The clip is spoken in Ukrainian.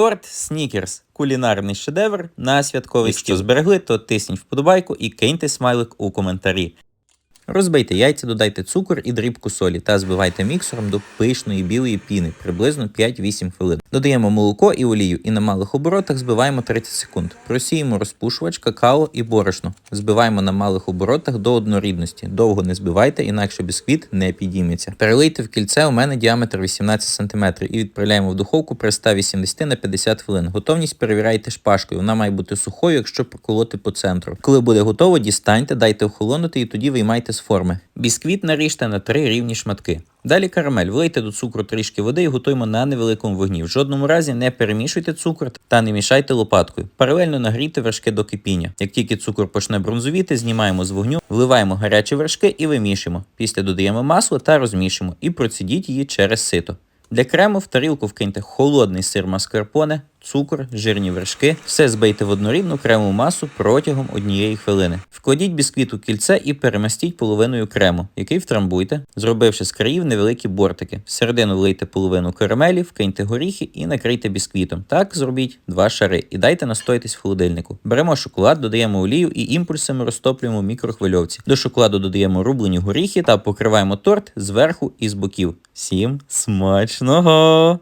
торт Снікерс. Кулінарний шедевр на святковий стіл. Якщо зберегли, то тисніть вподобайку і киньте смайлик у коментарі. Розбийте яйця, додайте цукор і дрібку солі та збивайте міксером до пишної білої піни приблизно 5-8 хвилин. Додаємо молоко і олію і на малих оборотах збиваємо 30 секунд. Просіємо розпушувач, какао і борошно. Збиваємо на малих оборотах до однорідності. Довго не збивайте, інакше бісквіт не підійметься. Перелийте в кільце у мене діаметр 18 см і відправляємо в духовку при 180 на 50 хвилин. Готовність перевіряйте шпажкою. Вона має бути сухою, якщо проколоти по центру. Коли буде готово, дістаньте, дайте охолонути і тоді виймайте форми. Бісквіт наріжте на три рівні шматки. Далі карамель. Влийте до цукру трішки води і готуємо на невеликому вогні. В жодному разі не перемішуйте цукор та не мішайте лопаткою. Паралельно нагрійте вершки до кипіння. Як тільки цукор почне бронзовіти, знімаємо з вогню, вливаємо гарячі вершки і вимішуємо. Після додаємо масло та розмішуємо і процідіть її через сито. Для крему в тарілку вкиньте холодний сир маскарпоне, цукор, жирні вершки. Все збийте в однорідну кремову масу протягом однієї хвилини. Вкладіть бісквіт у кільце і перемастіть половиною крему, який втрамбуйте, зробивши з країв невеликі бортики. Всередину влийте половину карамелі, вкиньте горіхи і накрийте бісквітом. Так зробіть два шари і дайте настоятись в холодильнику. Беремо шоколад, додаємо олію і імпульсами розтоплюємо мікрохвильовці. До шоколаду додаємо рублені горіхи та покриваємо торт зверху і з боків. Всім смачного!